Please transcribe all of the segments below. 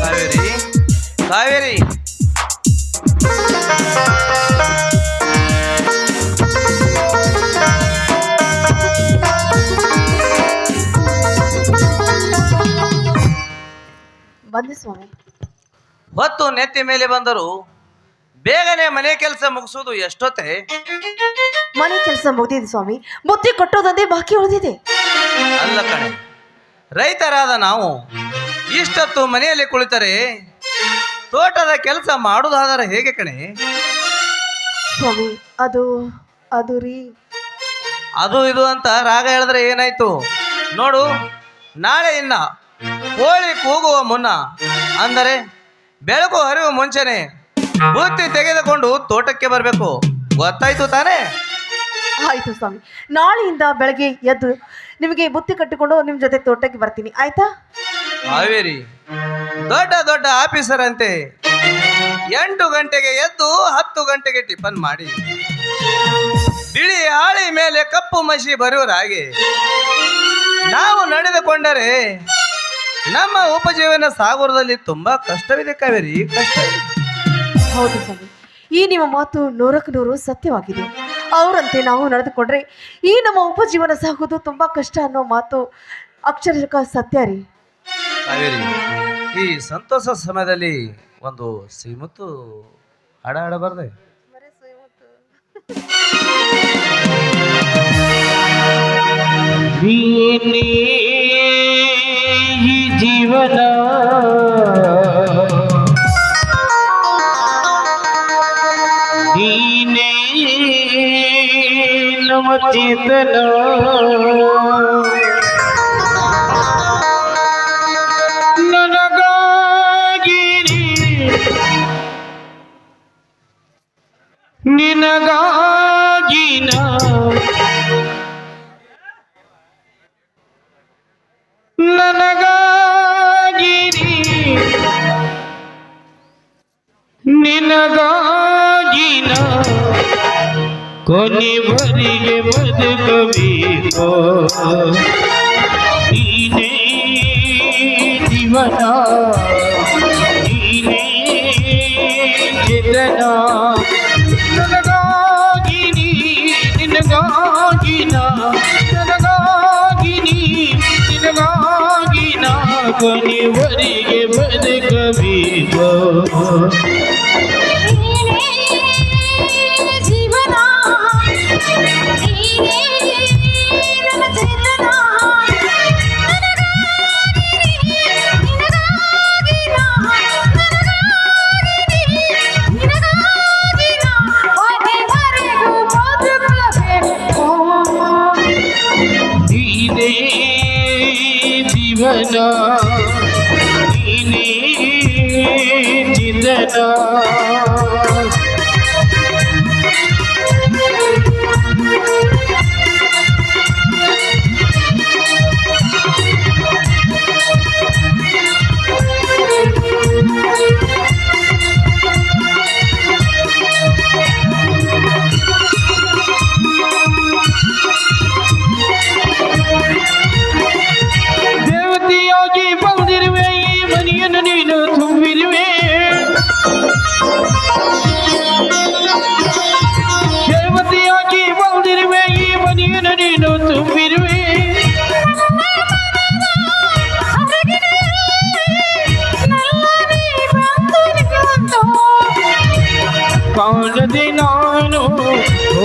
ಕಾವೇರಿ? ಕಾವೇರಿ? ಬಂದೆ ಸ್ವಾಮಿ. ಹೊತ್ತು ನೆತ್ತಿ ಮೇಲೆ ಬಂದರು ಬೇಗನೆ ಮನೆ ಕೆಲಸ ಮುಗಿಸೋದು ಎಷ್ಟೊತ್ತೆ? ಮನೆ ಕೆಲಸ ಮುಗಿದಿದೆ ಸ್ವಾಮಿ. ಬುತ್ತಿ ಕೊಟ್ಟೋದಂದೇ ಬಾಕಿ ಉಳಿದಿದೆ. ಅಲ್ಲ ಕಣೆ ರೈತರಾದ ನಾವು ಇಷ್ಟೊತ್ತು ಮನೆಯಲ್ಲಿ ಕುಳಿತರೆ ತೋಟದ ಕೆಲಸ ಮಾಡುವುದಾದರೆ ಹೇಗೆ ಕಣೆ? ಸ್ವಾಮಿ ಅದು ಅದು ರೀ. ಅದು ಇದು ಅಂತ ರಾಗ ಹೇಳಿದ್ರೆ ಏನಾಯ್ತು? ನೋಡು ನಾಳೆ ಇನ್ನ ಕೋಳಿ ಕೂಗುವ ಮುನ್ನ ಅಂದರೆ ಬೆಳಕು ಹರಿಯುವ ಮುಂಚೆನೆ ಬುತ್ತಿ ತೆಗೆದುಕೊಂಡು ತೋಟಕ್ಕೆ ಬರಬೇಕು. ಗೊತ್ತಾಯ್ತು ತಾನೇ? ಆಯ್ತು ಸ್ವಾಮಿ. ನಾಳೆಯಿಂದ ಬೆಳಗ್ಗೆ ಎದ್ದು ನಿಮಗೆ ಬುತ್ತಿ ಕಟ್ಟಿಕೊಂಡು ನಿಮ್ಮ ಜೊತೆ ತೋಟಕ್ಕೆ ಬರ್ತೀನಿ. ಆಯ್ತಾ? ಹಾವೇರಿ. ದೊಡ್ಡ ದೊಡ್ಡ ಆಫೀಸರ್ ಅಂತೆ. ಎಂಟು ಗಂಟೆಗೆ ಎದ್ದು ಹತ್ತು ಗಂಟೆಗೆ ಟಿಫನ್ ಮಾಡಿ. ಬಿಳಿ ಹಾಳಿ ಮೇಲೆ ಕಪ್ಪು ಮಸಿ ಬರುವರಾಗಿ. ನಾವು ನಡೆದುಕೊಂಡರೆ ನಮ್ಮ ಉಪಜೀವನ ಸಾಗರದಲ್ಲಿ ತುಂಬಾ ಕಷ್ಟವಿದೆ ಕಾವೇರಿ, ಕಷ್ಟ ಹೌದು ಸ್ವಾಮಿ. ಈ ನಿಮ್ಮ ಮಾತು ನೂರಕ್ಕೆ ನೂರು ಸತ್ಯವಾಗಿದೆ. ಅವರಂತೆ ನಾವು ನಡೆದುಕೊಂಡ್ರೆ ಈ ನಮ್ಮ ಉಪಜೀವನ ಸಾಗೋದು ತುಂಬಾ ಕಷ್ಟ ಅನ್ನೋ ಮಾತು ಅಕ್ಷರಕ ಸತ್ಯ ರೀ. ಈ ಸಂತೋಷ ಸಮಯದಲ್ಲಿ ಒಂದು ಸಿಮುತ್ತು ಹಾಡ ಹಾಡಬಾರ್ದೆ ಈ ಜೀವನ. ನೀನೇ ನಮ್ಮ ಚೇತನ. ಕೊನೆವರೆಗೆ ಬದುಕಬೇಕು. ನೀನೇ ಜೀವನ. ನೀನೇ ಚೇತನ ನನಗಾಗಿ ನೀ, ನಿನಗಾಗಿ ನಾ. ನನಗಾಗಿ ನೀ, ನಿನಗಾಗಿ ನಾ. ಬದುಕಬೇಕು. ಜೀವನ ನೀನೇ ಚಿಂತನ ದೇವತೆಯಾಗಿ ಮನೆಯನ್ನು ನೀನು ತುಂಬಿರುವೆ ಕಾಣದೆ ನಾನು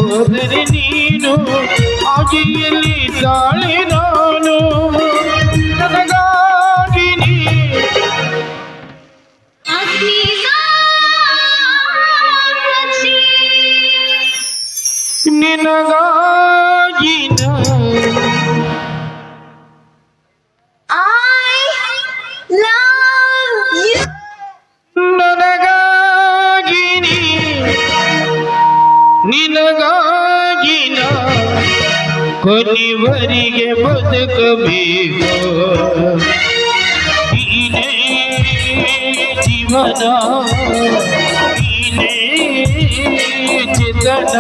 ಹೋದರೆ ನೀನು ಆಕೆಯಲ್ಲಿ ತಾಳೆ ನಾನು ನನಗಾಗಿ ಕೊನೆವರೆಗೆ ಬದುಕಬೇಕು ನೀನೇ ಜೀವನ ನೀನೇ ಚಿತನ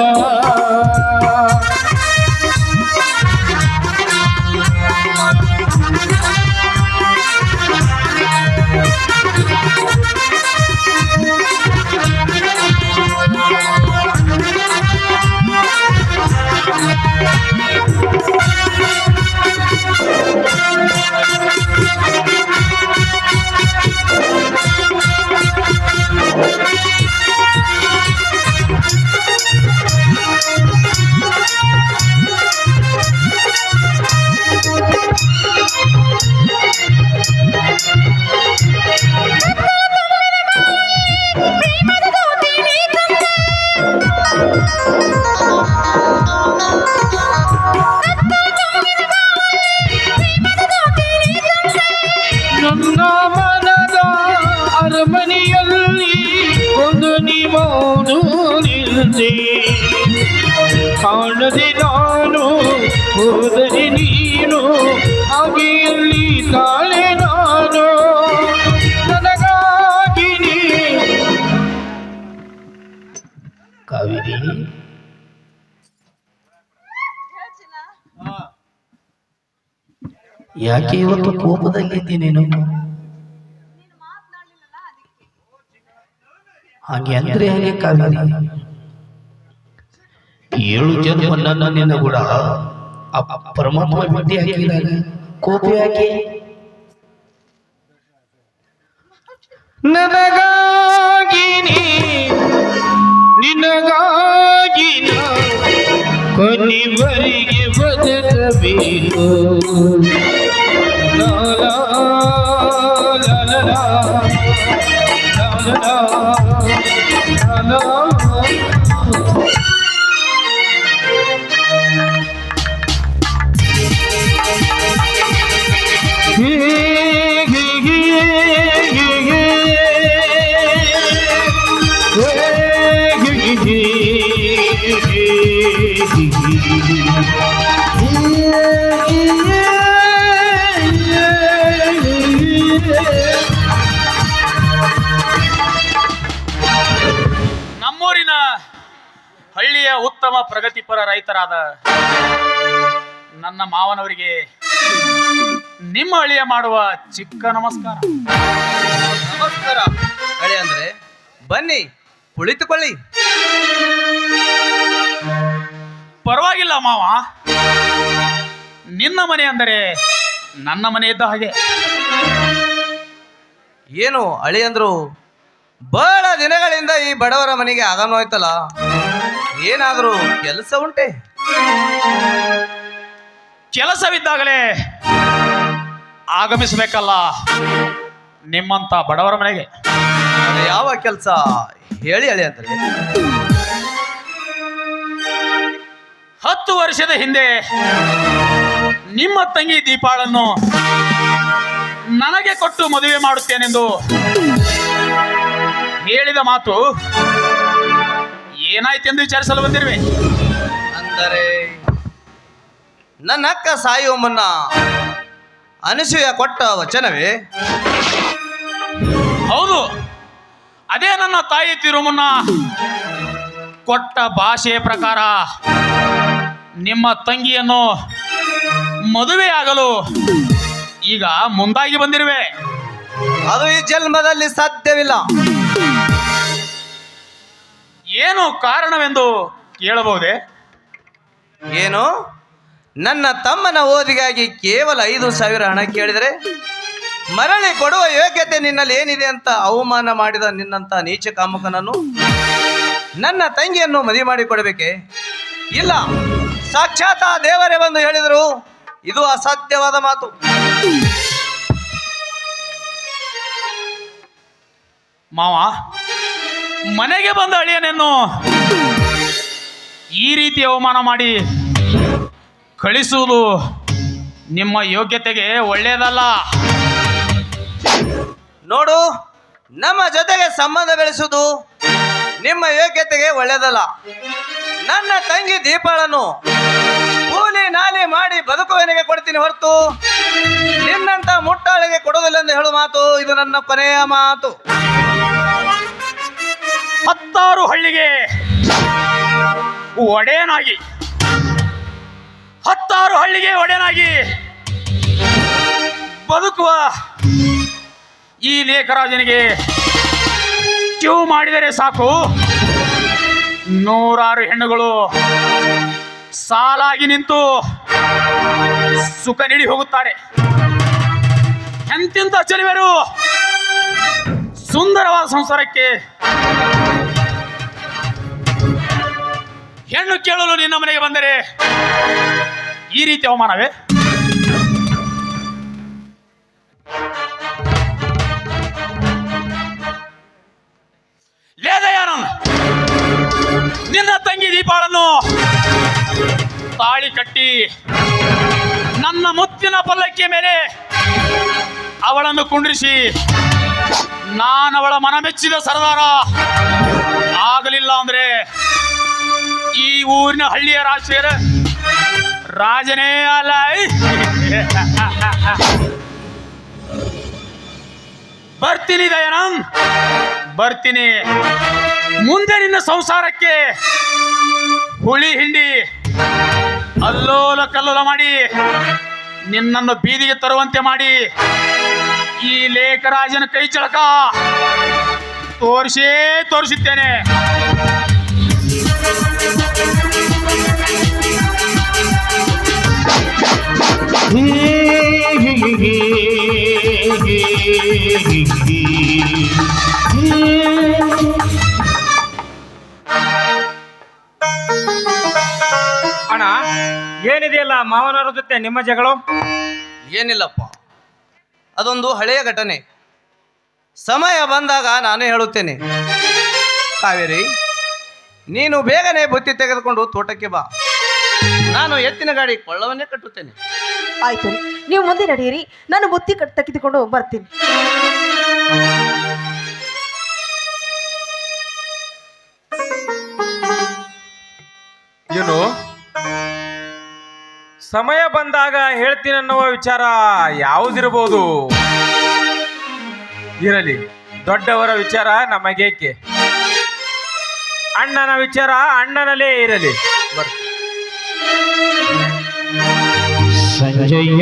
ಬರದೆ ನಾನು, ಹೋದರೆ ನೀನು, ಹಾಗೆಯಲ್ಲಿ ತಾಳೆ ನಾನು. ನನಗಾಗಿ ನೀ. ಕಾವೇರಿ? ಯಾಕೆ ಇವತ್ತು ಕೋಪದಲ್ಲಿದ್ದಿ ನೀನು? ಹಾಗೆ ಅಂದ್ರೆ ಹಾಗೆ ಕಾವೇರಿ? ಏಳು ಜನ್ಮ ನನ್ನ ನಿನ್ನ ಕೂಡ ಆ ಪರಮಾತ್ಮ ಬಿಟ್ಟಿ ಹಾಕಿದಾಗ ಕೋಪ ಯಾಕೆ? ನನಗಾಗಿ ನೀ, ನಿನಗಾಗಿ ನಾ ಕೊನೆವರೆಗೆ ಬದುಕಬೇಕು. ಲಾ ಲಾ ಲಾ ಲಾ ಉತ್ತಮ ಪ್ರಗತಿಪರ ರೈತರಾದ ನನ್ನ ಮಾವನವರಿಗೆ ನಿಮ್ಮ ಅಳಿಯ ಮಾಡುವ ಚಿಕ್ಕ ನಮಸ್ಕಾರ. ನಮಸ್ಕಾರ. ಅಳಿ ಅಂದ್ರೆ ಬನ್ನಿ ಕುಳಿತುಕೊಳ್ಳಿ. ಪರವಾಗಿಲ್ಲ ಮಾವ. ನಿನ್ನ ಮನೆ ಅಂದರೆ ನನ್ನ ಮನೆ ಇದ್ದ ಹಾಗೆ. ಏನು ಅಳಿ ಅಂದ್ರು ಬಹಳ ದಿನಗಳಿಂದ ಈ ಬಡವರ ಮನೆಗೆ ಆಗನೋಯ್ತಲ್ಲ ಏನಾದರೂ ಕೆಲಸ ಉಂಟೆ? ಕೆಲಸವಿದ್ದಾಗಲೇ ಆಗಮಿಸಬೇಕಲ್ಲ ನಿಮ್ಮಂತ ಬಡವರ ಮನೆಗೆ. ಯಾವ ಕೆಲಸ? ಹೇಳಿ ಹೇಳಿ ಅಂತ ಹತ್ತು ವರ್ಷದ ಹಿಂದೆ ನಿಮ್ಮ ತಂಗಿ ದೀಪಾಳನ್ನು ನನಗೆ ಕೊಟ್ಟು ಮದುವೆ ಮಾಡುತ್ತೇನೆಂದು ಹೇಳಿದ ಮಾತು ಏನಾಯ್ತೆಂದು ವಿಚಾರಿಸಲು ಬಂದಿರುವೆ. ಅಂದರೆ ನನ್ನ ಅಕ್ಕ ಸಾಯುವ ಮುನ್ನ ಅನಸೂಯ ಕೊಟ್ಟ ವಚನವೇ? ಹೌದು. ಅದೇ ನನ್ನ ತಾಯಿ ತಿರುಮನ್ನ ಮುನ್ನ ಕೊಟ್ಟ ಭಾಷೆಯ ಪ್ರಕಾರ ನಿಮ್ಮ ತಂಗಿಯನ್ನು ಮದುವೆಯಾಗಲು ಈಗ ಮುಂದಾಗಿ ಬಂದಿರುವೆ. ಅದು ಈ ಜನ್ಮದಲ್ಲಿ ಸಾಧ್ಯವಿಲ್ಲ. ಏನು ಕಾರಣವೆಂದು ಕೇಳಬಹುದೇ ಏನು? ನನ್ನ ತಮ್ಮನ ಓದಿಗಾಗಿ ಕೇವಲ ಐದು ಸಾವಿರ ಹಣ ಕೇಳಿದರೆ ಮರಳಿ ಕೊಡುವ ಯೋಗ್ಯತೆ ನಿನ್ನಲ್ಲಿ ಏನಿದೆ ಅಂತ ಅವಮಾನ ಮಾಡಿದ ನಿನ್ನಂತ ನೀಚ ಕಾಮಕನನ್ನು ನನ್ನ ತಂಗಿಯನ್ನು ಮದುವೆ ಮಾಡಿ ಕೊಡಬೇಕೆ ಇಲ್ಲ. ಸಾಕ್ಷಾತ್ ಆ ದೇವರೇ ಬಂದು ಹೇಳಿದರು ಇದು ಅಸಾಧ್ಯವಾದ ಮಾತು. ಮಾವ ಮನೆಗೆ ಬಂದ ಅಳಿಯನನ್ನು ಈ ರೀತಿ ಅವಮಾನ ಮಾಡಿ ಕಳಿಸುವುದು ನಿಮ್ಮ ಯೋಗ್ಯತೆಗೆ ಒಳ್ಳೆಯದಲ್ಲ. ನೋಡು, ನಮ್ಮ ಜೊತೆಗೆ ಸಂಬಂಧ ಬೆಳೆಸುವುದು ನಿಮ್ಮ ಯೋಗ್ಯತೆಗೆ ಒಳ್ಳೆಯದಲ್ಲ. ನನ್ನ ತಂಗಿ ದೀಪಾಳನ್ನು ಕೂಲಿ ನಾಲಿ ಮಾಡಿ ಬದುಕುವನಿಗೆ ಕೊಡ್ತೀನಿ ಹೊರತು ನಿನ್ನಂತ ಮುಟ್ಟಾಳಿಗೆ ಕೊಡೋದಿಲ್ಲ ಎಂದು ಹೇಳು ಮಾತು. ಇದು ನನ್ನ ಕೊನೆಯ ಮಾತು. ಹತ್ತಾರು ಹಳ್ಳಿಗೆ ಒಡೆಯನಾಗಿ, ಹತ್ತಾರು ಹಳ್ಳಿಗೆ ಒಡೆಯನಾಗಿ ಬದುಕುವ ಈ ಲೇಖರಾಜನಿಗೆ ಕ್ಯೂ ಮಾಡಿದರೆ ಸಾಕು. ನೂರಾರು ಹೆಣ್ಣುಗಳು ಸಾಲಾಗಿ ನಿಂತು ಸುಖ ನೀಡಿ ಹೋಗುತ್ತಾರೆ. ಎಂತೆಂಥ ಚೆಲುವೆರು ಸುಂದರವಾದ ಸಂಸಾರಕ್ಕೆ ಹೆಣ್ಣು ಕೇಳಲು ನಿನ್ನ ಮನೆಗೆ ಬಂದರೆ ಈ ರೀತಿ ಅವಮಾನವೇ? ನಿನ್ನ ತಂಗಿ ದೀಪಾಳನ್ನು ತಾಳಿ ಕಟ್ಟಿ ನನ್ನ ಮುತ್ತಿನ ಪಲ್ಲಕ್ಕಿಯ ಮೇಲೆ ಅವಳನ್ನು ಕುಂಡ್ರಿಸಿ ಮನ ಮೆಚ್ಚಿದ ಸರದಾರ ಆಗಲಿಲ್ಲ ಅಂದ್ರೆ ಈ ಊರಿನ ಹಳ್ಳಿಯ ರಾಜಶೇಖರ ರಾಜನೇ ಅಲ್ಲ. ಬರ್ತೀನಿ ದಯನಂ ಬರ್ತೀನಿ. ಮುಂದೆ ನಿನ್ನ ಸಂಸಾರಕ್ಕೆ ಹುಳಿ ಹಿಂಡಿ, ಅಲ್ಲೋಲ ಕಲ್ಲೋಲ ಮಾಡಿ, ನಿನ್ನನ್ನು ಬೀದಿಗೆ ತರುವಂತೆ ಮಾಡಿ, ಈ ಲೇಖರಾಜನ ಕೈ ಚಳಕ ತೋರಿಸೇ ತೋರಿಸುತ್ತೇನೆ. ಮಾವನವ್ರ ಜೊತೆ ನಿಮ್ಮ ಜಗಳು? ಏನಿಲ್ಲಪ್ಪ. ಅದೊಂದು ಹಳೆಯ ಘಟನೆ. ಸಮಯ ಬಂದಾಗ ನಾನು ಹೇಳುತ್ತೇನೆ. ಕಾವೇರಿ ನೀನು ಬೇಗನೆ ಬುತ್ತಿ ತೆಗೆದುಕೊಂಡು ತೋಟಕ್ಕೆ ಬಾ. ನಾನು ಎತ್ತಿನ ಗಾಡಿ ಕೊಳ್ಳವನ್ನೇ ಕಟ್ಟುತ್ತೇನೆ. ಆಯ್ತು ರೀ. ನೀವು ಮುಂದೆ ನಡೆಯಿರಿ. ನಾನು ಬುತ್ತಿ ಕಟ್ ತೆಗೆದುಕೊಂಡು ಬರ್ತೀನಿ. ಏನು? ಸಮಯ ಬಂದಾಗ ಹೇಳ್ತೀನಿ ಅನ್ನುವ ವಿಚಾರ ಯಾವುದಿರಬಹುದು? ಇರಲಿ, ದೊಡ್ಡವರ ವಿಚಾರ ನಮಗೇಕೆ? ಅಣ್ಣನ ವಿಚಾರ ಅಣ್ಣನಲ್ಲೇ ಇರಲಿ. ಸಂಜಯ